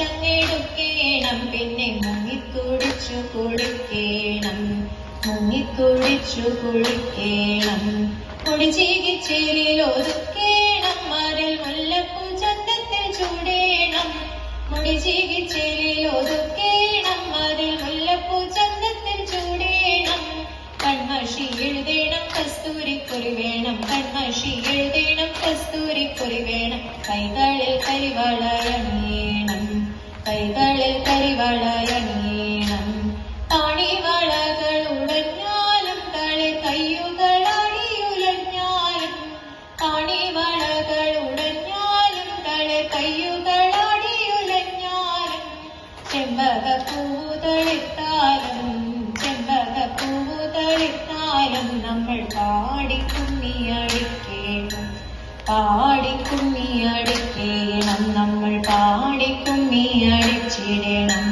മഞ്ഞളരച്ചങ്ങെടുക്കേണം പിന്നെ മുങ്ങിത്തുടിച്ചു കുളിക്കേണം. മുങ്ങിത്തുടിച്ചു കുളിക്കേണം. കുടിച്ചീകിച്ചേരിൽ ഒതുക്കേണം. മരിൽ മുല്ലപ്പൂ ചന്തത്തിൽ ചൂടേണം. മുടിചീകിച്ചേരിൽ ഒതുക്കേണം. മരിൽ മുല്ലപ്പൂ ചന്തത്തിൽ ചൂടേണം. കൺമഷി എഴുതേണം. കസ്തൂരിക്കുറി വേണം. കൺമഷി എഴുതേണം. കസ്തൂരിക്കുറി വേണം. കൈകളിൽ കരിവളയണിയണം കൈകളിൽ ഉടഞ്ഞാലും കയ്യുകളാടിയുലഞ്ഞാലും താണിവളകൾ ഉടഞ്ഞാലും ചെമ്പക പൂതളിത്താലും നമ്മൾ പൂതളിത്താലും നമ്മൾ പാടിക്കുമ്മിയടിക്കേണം cheating